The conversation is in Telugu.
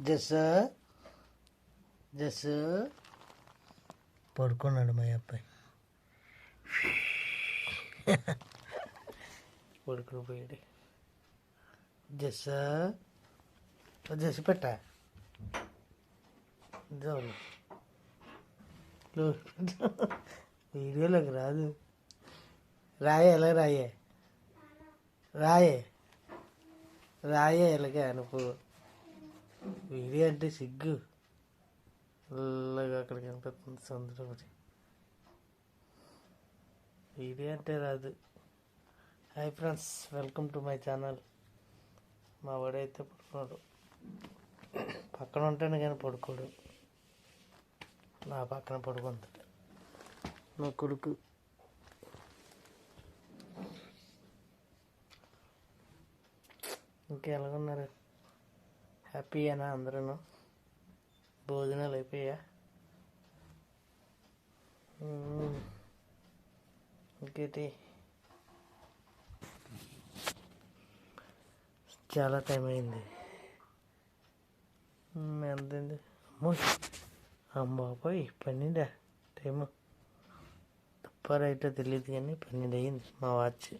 జస్ జస్ పడుకున్నాడు మా అబ్బాయి. పడుకుని పోయాడు. జస్ జస్ పెట్ట. వీడియోలోకి రాదు. రాయే ఎలా రాయే? రాయే. రాయే ఎలాగే అనుకో. వీడియో అంటే సిగ్గు. ఇలాగ అక్కడ కనిపిస్తుంది సముద్రం వీడియో అంటే రాదు. Hi friends welcome to my channel మా వాడైతే పడుకున్నాడు. పక్కన ఉంటాను కానీ పడుకోడు. నా పక్కన పడుకుంటాడు నా కొడుకు. ఇంకా ఎలాగున్నారు హ్యాపీయేనా అందరూ భోజనాలు అయిపోయా? ఇంకేంటి? చాలా టైం అయింది. ఎంత ఎంతైంది అమ్మో అమ్మాపోయి పన్నెండా? టైము. తప్ప రైటో తెలియదు కానీ పన్నెండు అయింది. మా వాచ్